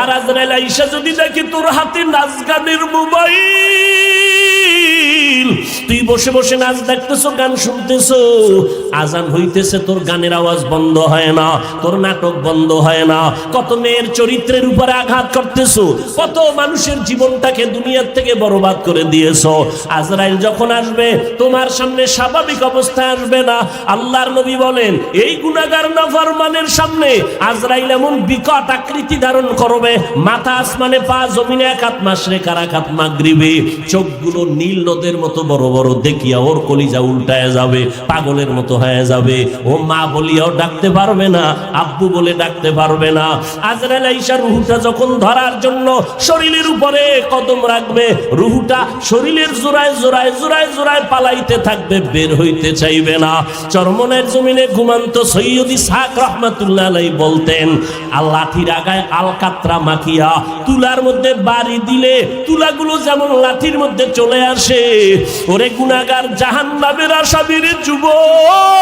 আর আজরাইল আইসা যদি দেখি তোর হাতে নাচ গানের মোবাইল। তুই বসে বসে নাচ দেখতেছো, গান শুনতেছো। আজান হইতেছে, তোর গানের আওয়াজ বন্ধ হয় না, তোর নাটক বন্ধ হয় না। কত মেয়ের চরিত্রের উপরে আঘাত করতেছো, কত মানুষের জীবনটাকে দুনিয়ার থেকে বরবাদ করে দিয়েছ। আজরাইল যখন আসবে, তোমার সামনে স্বাভাবিক অবস্থা আসবে না। আল্লাহর নবী বলেন, এই গুনাগার নাফরমানের সামনে আজরাইল এমন বিকট আকৃতি ধারণ করবে, মাথা আসমানে পা, জমিনে এক হাত মাসরে কারাকাত মাগরিবে। চোখগুলো নীল নদের মতো বড় বড় দেখিয়া ওর কলিজা উল্টায় যাবে, পাগলের মতো হয়ে যাবে। ও মা বলিয়াও ডাকতে পারবে না, আব্বু বলে ডাকতে পারবে না। আজরাইল আইসা রুহুটা যখন ধরার জন্য শরীরের উপরে কদম রাখবে, রুহুটা শরীরের জোড়ায় জোড়ায় জোড়ায় জোড়ায় পালাইতে থাকবে, বের হইতে চাইবে না। চরমনের জমিনে ঘুমান্ত সৈয়দি শাক রহমাতুল্লাহ বলতেন লাঠির আগায় আলকাত্রা মাখিয়া, তুলার মধ্যে বাড়ি দিলে তুলাগুলো যেমন লাঠির মধ্যে চলে আসে ওরে গুণাগার জাহান নামের আসামির যুবক।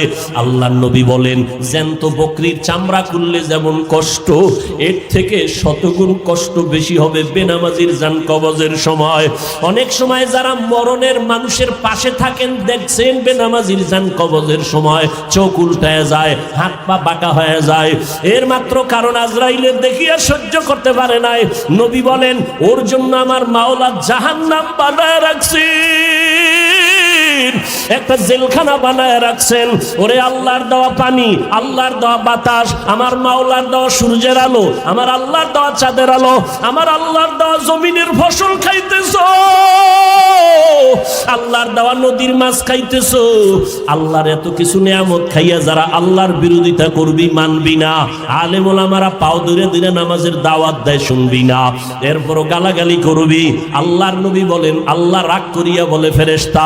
আল্লাহ নবী বলেন, জ্যান্ত বকরির চামড়া খুললে যেমন কষ্ট, এর থেকে শতগুণ কষ্ট বেশি হবে বেনামাজির জান কবজের সময়। অনেক সময় যারা মরণের মানুষের পাশে থাকেন, দেখছেন বেনামাজির জান কবজের সময়, চোখ উল্টায় যায়, হাত পা বাঁকা হয়ে যায়। এর মাত্র কারণ আজরাইলের দেখিয়া সহ্য করতে পারে নাই। নবী বলেন, ওর জন্য আমার মাওলা জাহান্নাম বানায় রাখছি। একটা জেলখানা বানায় রাখছেন। ওরে আল্লাহর দেওয়া পানি, আল্লাহর দেওয়া বাতাস, আমার মাওলার দেওয়া সূর্যের আলো, আমার আল্লাহর দেওয়া চাঁদের আলো, আমার আল্লাহর দেওয়া জমিনের ফসল খাইতেছ। আল্লাহর দেওয়া নদীর মাছ খাইতেছ। আল্লাহর এত কিছু নিয়ামত খাইয়া যারা আল্লাহর বিরোধিতা করবি মানবি না। আলেমুল আমারা পাও দূরে দূরে নামাজের দাওয়াত দেয় শুনবি না। এরপরও গালাগালি করবি। আল্লাহর নবী বলেন, আল্লাহ রাগ করিয়া বলে ফেরেস্তা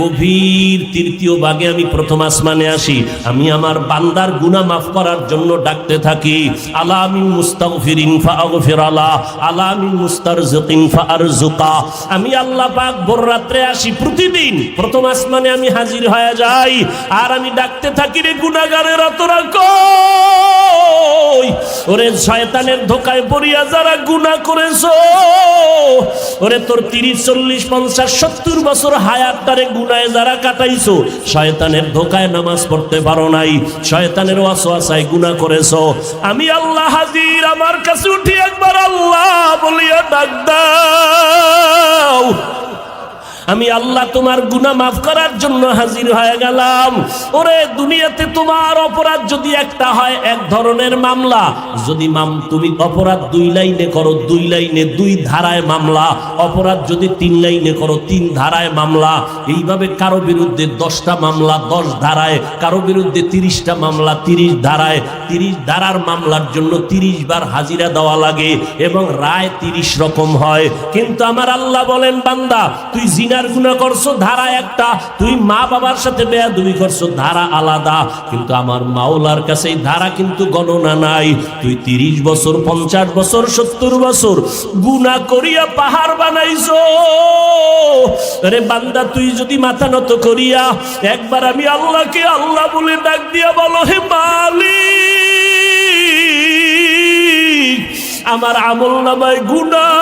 গভীর তৃতীয় ভাগে আমি প্রথম আসমানে আসি। আমি আমার বান্দার গুনাহ মাফ করার জন্য ডাকতে থাকি। আলা আমিন মুস্তাগফিরিন ফাগফির আলা আলা আমিন মুস্তারজিকিন ফারজুকা আমি আল্লাহ পাক ভোর রাত্রে আসি প্রতিদিন। প্রথম আসমানে আমি হাজির হয়ে যাই। আর আমি ডাকতে থাকি রে গুনাহগারেরা, তোরা কই? ওরে শয়তানের ধোকায় পড়িয়া যারা গুনাহ করেছ, ওরে তোর তিরিশ, চল্লিশ, পঞ্চাশ, সত্তর বছর হায়াতটারে গুনায় যারা কাটাইছো, শয়তানের ধোকায় নামাজ পড়তে পারো নাই, শয়তানের ওয়াসওয়াসায় গুনাহ করেছ। আমি আল্লাহ হাজির, আমার কাছে উঠি একবার আল্লাহ বলিয়া ডাক আমি আল্লাহ তোমার গুনাহ মাফ করার জন্য হাজির হয়ে গেলাম। ওরে, দুনিয়াতে তোমার অপরাধ যদি একটা হয়, এক ধরনের মামলা। যদি মাম, তুমি অপরাধ দুই লাইনে করো, দুই লাইনে দুই ধারায় মামলা। অপরাধ যদি তিন লাইনে করো, তিন ধারায় মামলা। এইভাবে কারও বিরুদ্ধে দশটা মামলা, দশ ধারায়, কারও বিরুদ্ধে তিরিশটা মামলা, তিরিশ ধারায়। তিরিশ ধারার মামলার জন্য তিরিশ বার হাজিরা দেওয়া লাগে এবং রায় তিরিশ রকম হয়। কিন্তু আমার আল্লাহ বলেন, বান্দা, তুই জিনার গুণা করছ, ধারা একটা। তুই মা বাবার সাথে বেয়াদুবি করছ, ধারা আলাদা। কিন্তু আমার মাওলার কাছে এই ধারা কিন্তু গণনা নাই। তুই তিরিশ বছর, পঞ্চাশ বছর, সত্তর বছর গুণা করিয়া পাহাড় বানাইছো। আরে বান্দা, তুই যদি মাথা নত করিয়া একবার আমি আল্লাহকে আল্লাহ বলে ডাক দিয়া বলো, হে মালিক, আমার আমল নামায় গুনার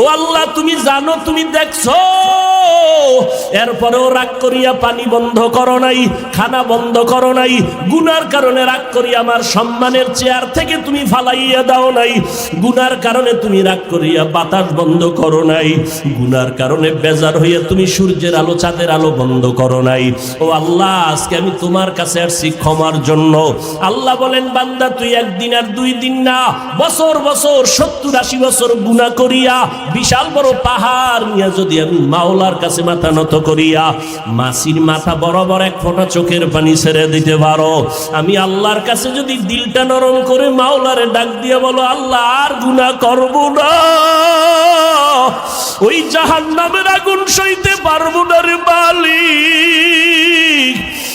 ও আল্লাহ, তুমি জানো, তুমি দেখছ? এরপরেও রাগ করিয়া পানি বন্ধ করো নাই, খানা বন্ধ করো নাই, গুনার কারণে রাগ করিয়া আমার সম্মানের চেয়ার থেকে তুমি ফালাইয়া দাও নাই, গুনার কারণে তুমি রাগ করিয়া বাতাস বন্ধ করো নাই, গুনার কারণে বেজার হইয়া তুমি সূর্যের আলো, চাঁদের আলো বন্ধ করো নাই। ও আল্লাহ, আজকে আমি তোমার কাছে আসছি ক্ষমার জন্য। আল্লাহ বলেন, বান্দা, তুই একদিন আর দুই দিন না, বছর বছর, সত্তর আশি বছর গুণা করিয়া বিশাল বড় পাহাড়। নিয়ে যদি আমি মাওলার কাছে মাথা নত করিয়া মাসির মাথা বরাবর এক ফোঁটা চোখের পানি ছেড়ে দিতে পারো। আমি আল্লাহর কাছে যদি দিলটা নরম করে মাওলারে ডাক দিয়ে বলো, আল্লাহ, আর গুণা করব না। ওই জাহান নামের আগুন সইতে পারব না রে বালি